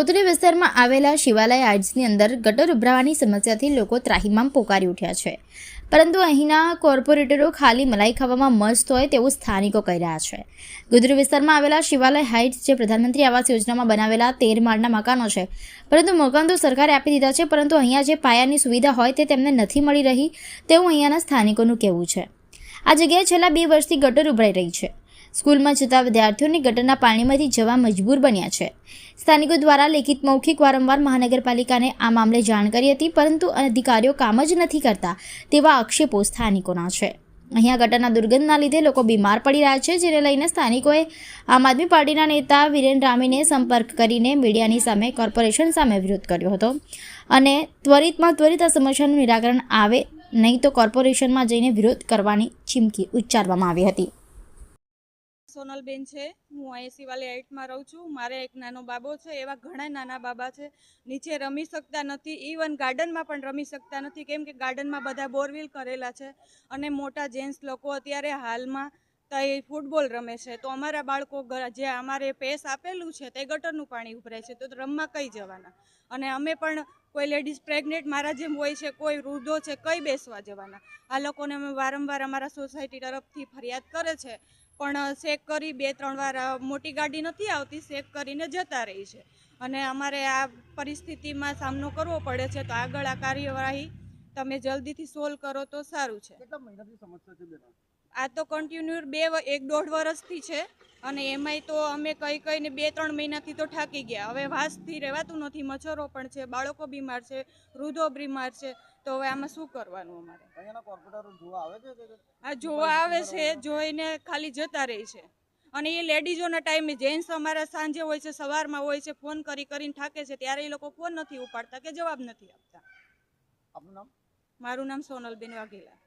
ગોત્રી વિસ્તારમાં આવેલા શિવાલય આર્ટ્સની અંદર ગટર ઉભરાવાની સમસ્યાથી લોકો ત્રાહિમામ પોકારી ઉઠ્યા છે. પરંતુ અહીંના કોર્પોરેટરો ખાલી મલાઈ ખાવામાં મસ્ત હોય તેવું સ્થાનિકો કહી રહ્યા છે. ગોત્રી વિસ્તારમાં આવેલા શિવાલય હાઇટ્સ જે પ્રધાનમંત્રી આવાસ યોજનામાં બનાવેલા તેર માળના મકાનો છે. પરંતુ મકાન તો સરકારે આપી દીધા છે, પરંતુ અહીંયા જે પાયાની સુવિધા હોય તે તેમને નથી મળી રહી તેવું અહીંયાના સ્થાનિકોનું કહેવું છે. આ જગ્યાએ છેલ્લા બે વર્ષથી ગટર ઉભરાઈ રહી છે. સ્કૂલમાં જતા વિદ્યાર્થીઓને ગટરના પાણીમાંથી જવા મજબૂર બન્યા છે. સ્થાનિકો દ્વારા લેખિત મૌખિક વારંવાર મહાનગરપાલિકાને આ મામલે જાણ કરી હતી, પરંતુ અધિકારીઓ કામ જ નથી કરતા તેવા આક્ષેપો સ્થાનિકોના છે. અહીંયા ગટરના દુર્ગંધના લીધે લોકો બીમાર પડી રહ્યા છે, જેને લઈને સ્થાનિકોએ આમ આદમી પાર્ટીના નેતા વિરેન રામીને સંપર્ક કરીને મીડિયાની સામે કોર્પોરેશન સામે વિરોધ કર્યો હતો. અને ત્વરિતમાં ત્વરિત આ સમસ્યાનું નિરાકરણ આવે, નહીં તો કોર્પોરેશનમાં જઈને વિરોધ કરવાની ચીમકી ઉચ્ચારવામાં આવી હતી. સોનલબેન છે. હું અહીં શિવાલય એટમાં રહું છું. મારે એક નાનો બાબો છે. એવા ઘણા નાના બાબા છે. નીચે રમી શકતા નથી. ઇવન ગાર્ડનમાં પણ રમી શકતા નથી. કેમ કે ગાર્ડનમાં બધા બોરવેલ કરેલા છે. અને મોટા જેન્ટ્સ લોકો અત્યારે હાલમાં તઈ ફૂટબોલ રમે છે. તો અમારા બાળકો જે અમારે પેસ આપેલું છે તે ગટરનું પાણી ઉભરાય છે. તો રમવા કઈ જવાના? અને અમે પણ કોઈ લેડીઝ પ્રેગ્નેન્ટ મારા જેમ હોય છે, કોઈ વૃદ્ધો છે, કઈ બેસવા જવાના? આ લોકોને અમે વારંવાર અમારા સોસાયટી તરફથી ફરિયાદ કરે છે. પણ ચેક કરી બે, ત્રણ વાર મોટી ગાડી નથી આવતી ચેક કરીને જતા રહી છે. અને અમારે આ પરિસ્થિતિમાં સામનો કરવો પડે છે, તો આગળ આ કાર્યવાહી તમે જલ્દીથી સોલ્વ કરો તો સારું છે. કેટલા મહિનાથી સમસ્યા છે બેન? આ તો કન્ટિન્યુ બે એક દોઢ વર્ષથી છે અને એમાંય તો અમે કઈ કઈને બે ત્રણ મહિનાથી તો થાકી ગયા. હવે વાસથી રહેવાતું નથી મચ્છરો પણ છે બાળકો બીમાર છે વૃદ્ધો બીમાર છે. તો હવે આમાં શું કરવાનું અમારે? અહીંયાના જોવા આવે છે આ જોવા આવે છે જોઈને ખાલી જતા રહે છે. અને એ લેડીઝોના ટાઈમે જેન્ટ્સ અમારા સાંજે હોય છે સવારમાં હોય છે ફોન કરી કરીને થાકે છે ત્યારે એ લોકો ફોન નથી ઉપાડતા કે જવાબ નથી આપતા. આપનું નામ? મારું નામ સોનલબેન વાઘેલા.